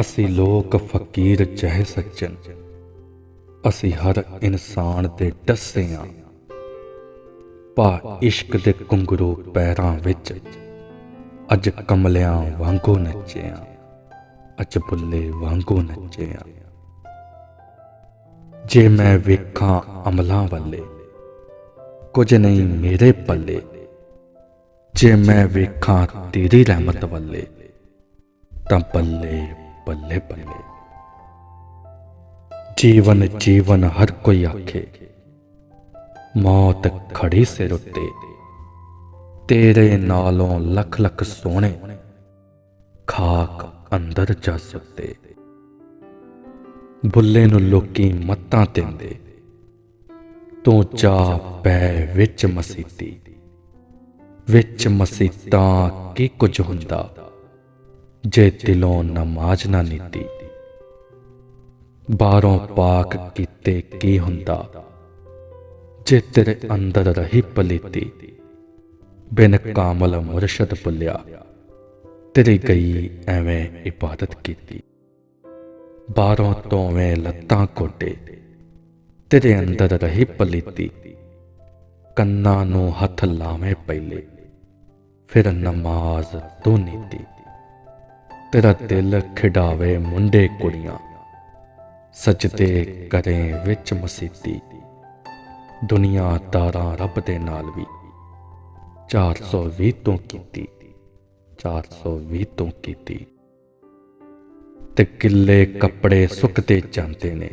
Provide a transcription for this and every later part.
ਅਸੀਂ ਲੋਕ ਫਕੀਰ ਜਹ ਸੱਜਣ ਅਸੀਂ ਹਰ ਇਨਸਾਨ ਦੇ ਡੱਸੇ ਆਂ। ਪਾ ਇਸ਼ਕ ਦੇ ਕੁੰਗਰੂ ਪੈਰਾਂ ਵਿੱਚ ਅੱਜ ਕਮਲਿਆਂ ਵਾਂਗੂ ਨੱਚਿਆ ਅੱਜ ਬੁੱਲੇ ਵਾਂਗੂ ਨੱਚਿਆ ਜੇ ਮੈਂ ਵੇਖਾਂ ਅਮਲਾਂ ਵੱਲੇ, ਕੁਝ ਨਹੀਂ ਮੇਰੇ ਪੱਲੇ। ਜੇ ਮੈਂ ਵੇਖਾਂ ਤੇਰੀ ਰਹਿਮਤ ਵੱਲੇ, ਤਾਂ ਪੱਲੇ ਬੱਲੇ ਬੱਲੇ ਜੀਵਨ ਜੀਵਨ ਹਰ ਕੋਈ ਆਖੇ, ਮੌਤ ਖੜੀ ਸਿਰ ਉੱਤੇ। ਤੇਰੇ ਨਾਲੋਂ ਲੱਖ ਲੱਖ ਸੋਹਣੇ ਖਾਕ ਅੰਦਰ ਜਾ ਸੁੱਤੇ ਬੁੱਲੇ ਨੂੰ ਲੋਕੀ ਮੱਤਾਂ ਦਿੰਦੇ, ਤੂੰ ਚਾ ਪੈ ਵਿੱਚ ਮਸੀਤੀ। ਵਿੱਚ ਮਸੀਤਾਂ ਕੀ ਕੁਝ ਹੁੰਦਾ? ਜੇ ਦਿਲੋਂ ਨਮਾਜ਼ ਨਾ ਨੀਤੀ। ਬਾਹਰੋਂ ਪਾਕ ਕੀਤੇ ਕੀ ਹੁੰਦਾ? ਜੇ ਤੇਰੇ ਅੰਦਰ ਰਹੀ ਪਲੀਤੀ, ਬਿਨ ਕਾਮਲ ਮੁਰਸ਼ਦ ਭੁੱਲਿਆ, ਤੇਰੀ ਗਈ ਐਵੇਂ ਇਬਾਦਤ ਕੀਤੀ। ਬਾਹਰੋਂ ਤੋਵੇਂ ਲੱਤਾਂ ਕੋਟੇ ਤੇਰੇ ਅੰਦਰ ਰਹੀ ਪਲੀਤੀ, ਕੰਨਾਂ ਨੂੰ ਹੱਥ ਲਾਵੇਂ ਪਹਿਲੇ, ਫਿਰ ਨਮਾਜ਼ ਤੂੰ ਨੀਤੀ। ਤੇਰਾ ਦਿਲ ਖਿਡਾਵੇ ਮੁੰਡੇ ਕੁੜੀਆਂ। ਸਜਦੇ ਕਰੇ ਵਿੱਚ ਮਸੀਤੀ। ਦੁਨੀਆ ਦਾਰਾਂ ਰੱਬ ਦੇ ਨਾਲ ਵੀ। 420 ਤੋਂ ਕੀਤੀ। 420 ਤੋਂ ਕੀਤੀ। ਤੇ ਕਿੱਲੇ ਕੱਪੜੇ ਸੁੱਕਦੇ ਜਾਂਦੇ ਨੇ।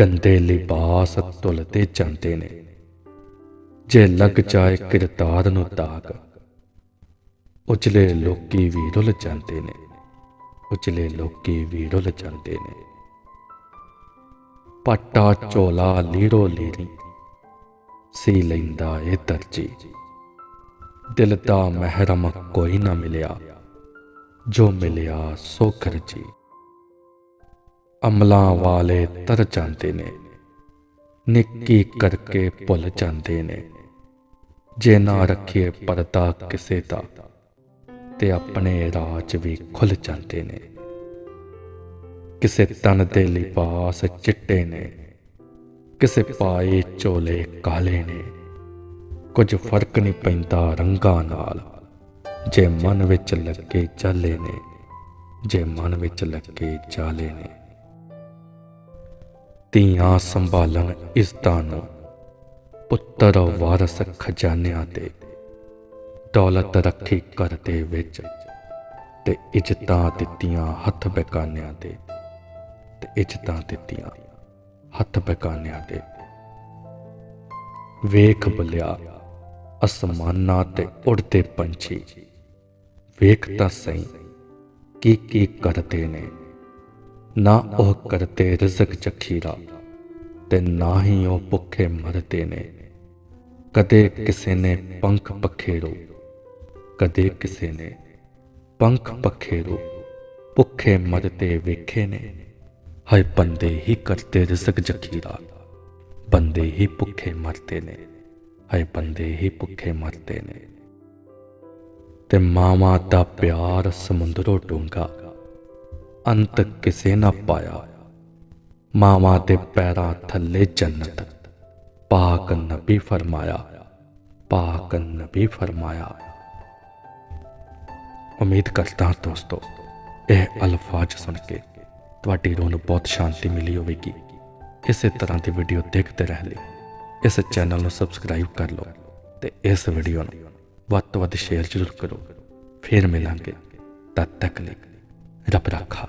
ਗੰਦੇ ਲਿਬਾਸ ਤੁਲਦੇ ਜਾਂਦੇ ਨੇ। ਜੇ ਲੱਗ ਜਾਏ ਕਿਰਦਾਰ ਨੂੰ ਦਾਗ ਉਚਲੇ ਲੋਕੀ ਵੀ ਰੁੱਲ ਜਾਂਦੇ ਨੇ, ਉਚਲੇ ਲੋਕੀ ਵੀ ਰੁੱਲ ਜਾਂਦੇ ਨੇ। ਪੱਟਾ ਝੋਲਾ ਲੀੜੋ ਲੀਰੀ, ਸੀ ਲੈਂਦਾ ਏ ਦਰਜੀ। ਦਿਲ ਦਾ ਮਹਿਰਮ ਕੋਈ ਨਾ ਮਿਲਿਆ, ਜੋ ਮਿਲਿਆ ਸੋ ਖਰਜੀ ਅਮਲਾਂ ਵਾਲੇ ਤਰ ਜਾਂਦੇ ਨੇ, ਨਿੱਕੀ ਕਰਕੇ ਭੁੱਲ ਜਾਂਦੇ ਨੇ। ਜੇ ਨਾ ਰੱਖੀਏ ਪਰਦਾ ਕਿਸੇ ਦਾ ਤੇ ਆਪਣੇ ਰਾਜ ਵੀ ਖੁੱਲ ਜਾਂਦੇ ਨੇ। ਕਿਸੇ ਤਨ ਦੇ ਲਿਬਾਸ ਚਿੱਟੇ ਨੇ, ਕਿਸੇ ਪਾਏ ਚੋਲੇ ਕਾਲੇ ਨੇ। ਕੁਝ ਫ਼ਰਕ ਨਹੀਂ ਪੈਂਦਾ ਰੰਗਾਂ ਨਾਲ, ਜੇ ਮਨ ਵਿੱਚ ਲੱਗੇ ਚਾਲੇ ਨੇ, ਜੇ ਮਨ ਵਿੱਚ ਲੱਗੇ ਚਾਲੇ ਨੇ। ਧੀਆਂ ਸੰਭਾਲਣ ਇਸ ਦਾ ਨੂੰ ਪੁੱਤਰ ਵਾਰਸ ਖਜ਼ਾਨਿਆਂ ਤੇ ਦੌਲਤ ਰੱਖੀ ਘਰ ਵਿੱਚ ਤੇ ਇੱਜ਼ਤਾਂ ਦਿੱਤੀਆਂ ਹੱਥ ਬੇਗਾਨਿਆਂ ਦੇ ਤੇ ਇੱਜ਼ਤਾਂ ਦਿੱਤੀਆਂ ਹੱਥ ਬੇਗਾਨਿਆਂ ਦੇ ਵੇਖ ਬਲਿਆ, ਅਸਮਾਨਾਂ ਤੇ ਉੜਦੇ ਪੰਛੀ। ਵੇਖ ਤਾਂ ਸਹੀ, ਕੀ ਕੀ ਕਰਦੇ ਨੇ। ਨਾ ਉਹ ਕਰਦੇ ਰਜ਼ਕ ਚਖੀਰਾ ਤੇ ਨਾ ਹੀ ਉਹ ਭੁੱਖੇ ਮਰਦੇ ਨੇ। ਕਦੇ ਕਿਸੇ ਨੇ ਪੰਖ ਪਖੇਰੋ ਕਦੇ ਕਿਸੇ ਨੇ ਪੰਖ ਪੱਖੇ ਰੋ ਭੁੱਖੇ ਮਰਦੇ ਵੇਖੇ ਨੇ। ਹਾਏ, ਬੰਦੇ ਹੀ ਕਰਦੇ ਰਜ਼ਕ ਜਖੀਰਾ, ਬੰਦੇ ਹੀ ਭੁੱਖੇ ਮਰਦੇ ਨੇ। ਹਾਏ, ਬੰਦੇ ਹੀ ਭੁੱਖੇ ਮਰਦੇ ਨੇ। ਤੇ ਮਾਵਾ ਦਾ ਪਿਆਰ ਸਮੁੰਦਰੋਂ ਡੂੰਗਾ ਅੰਤ ਕਿਸੇ ਨਾ ਪਾਇਆ। ਮਾਵਾ ਦੇ ਪੈਰਾਂ ਥੱਲੇ ਜੰਨਤ, ਪਾਕ ਨਬੀ ਫਰਮਾਇਆ, ਪਾਕ ਨਬੀ ਫਰਮਾਇਆ। ਉਮੀਦ ਕਰਦਾ ਹਾਂ ਦੋਸਤੋ, ਇਹ ਅਲਫਾਜ਼ ਸੁਣ ਕੇ ਤੁਹਾਡੀ ਰੂਹ ਨੂੰ ਬਹੁਤ ਸ਼ਾਂਤੀ ਮਿਲੀ ਹੋਵੇਗੀ। ਇਸੇ ਤਰ੍ਹਾਂ ਦੀ ਵੀਡੀਓ ਦੇਖਦੇ ਰਹਿਣ ਲਈ ਇਸ ਚੈਨਲ ਨੂੰ ਸਬਸਕ੍ਰਾਈਬ ਕਰ ਲਓ ਤੇ ਇਸ ਵੀਡੀਓ ਨੂੰ ਵੱਧ ਤੋਂ ਵੱਧ ਸ਼ੇਅਰ ਜ਼ਰੂਰ ਕਰੋ। ਫਿਰ ਮਿਲਾਂਗੇ। ਤਦ ਤੱਕ ਲਈ ਰੱਬ ਰੱਖਾ